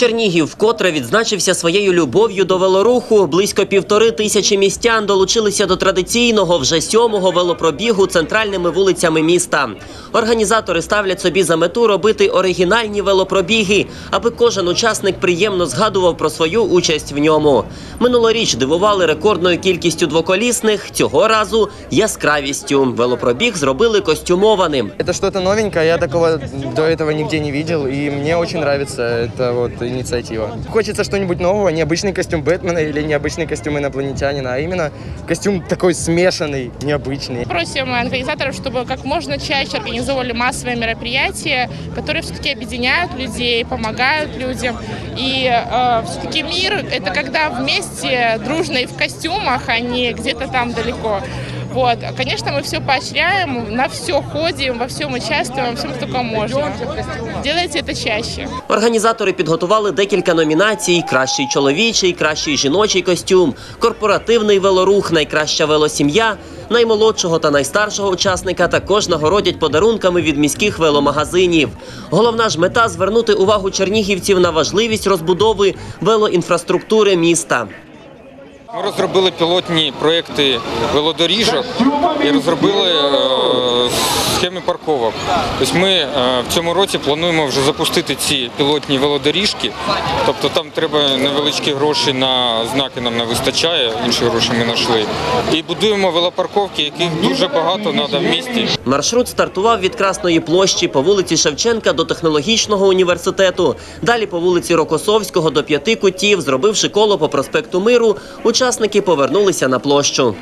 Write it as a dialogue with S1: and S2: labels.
S1: Чернігів вкотре відзначився своєю любов'ю до велоруху. Близько півтори тисячі містян долучилися до традиційного вже сьомого велопробігу центральними вулицями міста. Організатори ставлять собі за мету робити оригінальні велопробіги, аби кожен учасник приємно згадував про свою участь в ньому. Минулоріч дивували рекордною кількістю двоколісних. Цього разу яскравістю. Велопробіг зробили костюмованим.
S2: Это что-то новенькое, я такого до этого нигде не видел, и мне очень нравится эта вот инициатива. Хочется что-нибудь нового, необычный костюм Бэтмена или необычный костюм инопланетянина, а именно костюм такой смешанный, необычный.
S3: Просим организаторов, чтобы как можно чаще организовывали массовые мероприятия, которые все-таки объединяют людей, помогают людям. И э, все-таки мир — это когда вместе, дружно и в костюмах, а не где-то там далеко. Вот. Конечно, мы все поощряем, на все ходим, во всем участвуем, во всем, только можно. Делайте это чаще.
S1: Організатори підготували декілька номінацій: кращий чоловічий, кращий жіночий костюм, корпоративний велорух, найкраща велосім'я. Наймолодшого та найстаршого учасника також нагородять подарунками від міських веломагазинів. Головна ж мета звернути увагу чернігівців на важливість розбудови велоінфраструктури міста.
S4: Ми розробили пілотні проекти велодоріжок і розробили е, схеми парковок. Тобто ми е, в цьому році плануємо вже запустити ці пілотні велодоріжки. Тобто там треба невеличкі гроші на знаки, нам не вистачає, інші гроші ми знайшли. І будуємо велопарковки, яких дуже багато треба в місті.
S1: Маршрут стартував від Красної площі по вулиці Шевченка до технологічного університету. Далі по вулиці Рокосовського до п'яти кутів, зробивши коло по проспекту Миру, учасники повернулися на площу.